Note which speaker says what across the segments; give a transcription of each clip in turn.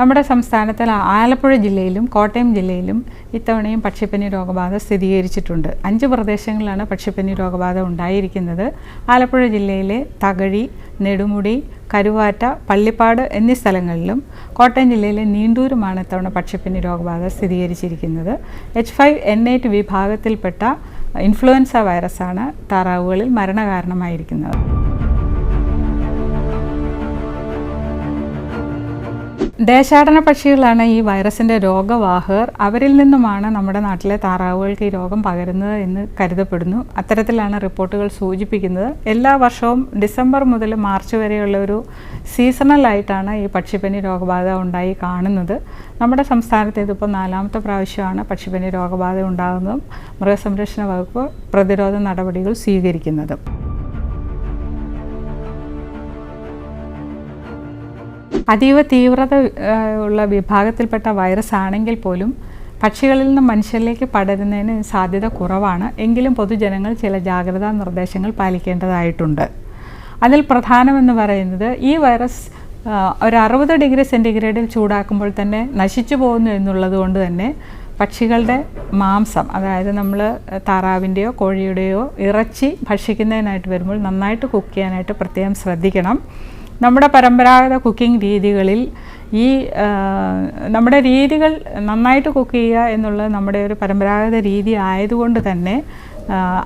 Speaker 1: നമ്മുടെ സംസ്ഥാനത്തിൽ ആലപ്പുഴ ജില്ലയിലും കോട്ടയം ജില്ലയിലും ഇത്തവണയും പക്ഷിപ്പനി രോഗബാധ സ്ഥിരീകരിച്ചിട്ടുണ്ട്. അഞ്ച് പ്രദേശങ്ങളിലാണ് പക്ഷിപ്പനി രോഗബാധ ഉണ്ടായിരിക്കുന്നത്. ആലപ്പുഴ ജില്ലയിലെ തകഴി നെടുമുടി കരുവാറ്റ പള്ളിപ്പാട് എന്നീ സ്ഥലങ്ങളിലും കോട്ടയം ജില്ലയിലെ നീണ്ടൂരുമാണ് ഇത്തവണ പക്ഷിപ്പനി രോഗബാധ സ്ഥിരീകരിച്ചിരിക്കുന്നത്. എച്ച് ഫൈവ് എൻ എയ്റ്റ് വിഭാഗത്തിൽപ്പെട്ട ഇൻഫ്ലുവൻസ വൈറസാണ് താറാവുകളിൽ മരണകാരണമായിരിക്കുന്നത്. ദേശാടന പക്ഷികളാണ് ഈ വൈറസിന്റെ രോഗവാഹകർ. അവരിൽ നിന്നുമാണ് നമ്മുടെ നാട്ടിലെ താറാവുകൾക്ക് ഈ രോഗം പകരുന്നത് എന്ന് കരുതപ്പെടുന്നു. അത്തരത്തിലാണ് റിപ്പോർട്ടുകൾ സൂചിപ്പിക്കുന്നത്. എല്ലാ വർഷവും ഡിസംബർ മുതൽ മാർച്ച് വരെയുള്ള ഒരു സീസണലായിട്ടാണ് ഈ പക്ഷിപ്പനി രോഗബാധ ഉണ്ടായി കാണുന്നത്. നമ്മുടെ സംസ്ഥാനത്ത് ഇതിപ്പോൾ നാലാമത്തെ പ്രാവശ്യമാണ് പക്ഷിപ്പനി രോഗബാധ ഉണ്ടാകുന്നതും. മൃഗസംരക്ഷണ വകുപ്പ് പ്രതിരോധ നടപടികൾ സ്വീകരിക്കുന്നതും. അതീവ തീവ്രത ഉള്ള വിഭാഗത്തിൽപ്പെട്ട വൈറസ് ആണെങ്കിൽ പോലും പക്ഷികളിൽ നിന്ന് മനുഷ്യരിലേക്ക് പടരുന്നതിന് സാധ്യത കുറവാണ്. എങ്കിലും പൊതുജനങ്ങൾ ചില ജാഗ്രതാ നിർദ്ദേശങ്ങൾ പാലിക്കേണ്ടതായിട്ടുണ്ട്. അതിൽ പ്രധാനമെന്ന് പറയുന്നത് ഈ വൈറസ് ഒരു അറുപത് ഡിഗ്രി സെന്റിഗ്രേഡിൽ ചൂടാക്കുമ്പോൾ തന്നെ നശിച്ചു പോകുന്നു എന്നുള്ളത് കൊണ്ട് തന്നെ പക്ഷികളുടെ മാംസം അതായത് നമ്മൾ താറാവിന്റെയോ കോഴിയുടെയോ ഇറച്ചി ഭക്ഷിക്കുന്നതിനായിട്ട് വരുമ്പോൾ നന്നായിട്ട് കുക്ക് ചെയ്യാനായിട്ട് പ്രത്യേകം ശ്രദ്ധിക്കണം. നമ്മുടെ പരമ്പരാഗത കുക്കിംഗ് രീതികളിൽ ഈ നമ്മുടെ രീതികൾ നന്നായിട്ട് കുക്ക് ചെയ്യുക എന്നുള്ളത് നമ്മുടെ ഒരു പരമ്പരാഗത രീതി ആയതുകൊണ്ട് തന്നെ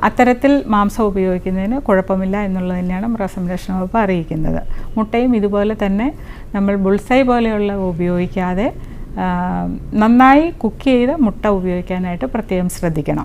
Speaker 1: അത്തരത്തിൽ മാംസം ഉപയോഗിക്കുന്നതിന് കുഴപ്പമില്ല എന്നുള്ളത് തന്നെയാണ് മൃഗസംരക്ഷണ വകുപ്പ് അറിയിക്കുന്നത്. മുട്ടയും ഇതുപോലെ തന്നെ നമ്മൾ ബുൾസൈ പോലെയുള്ള ഉപയോഗിക്കാതെ നന്നായി കുക്ക് ചെയ്ത മുട്ട ഉപയോഗിക്കാനായിട്ട് പ്രത്യേകം ശ്രദ്ധിക്കണം.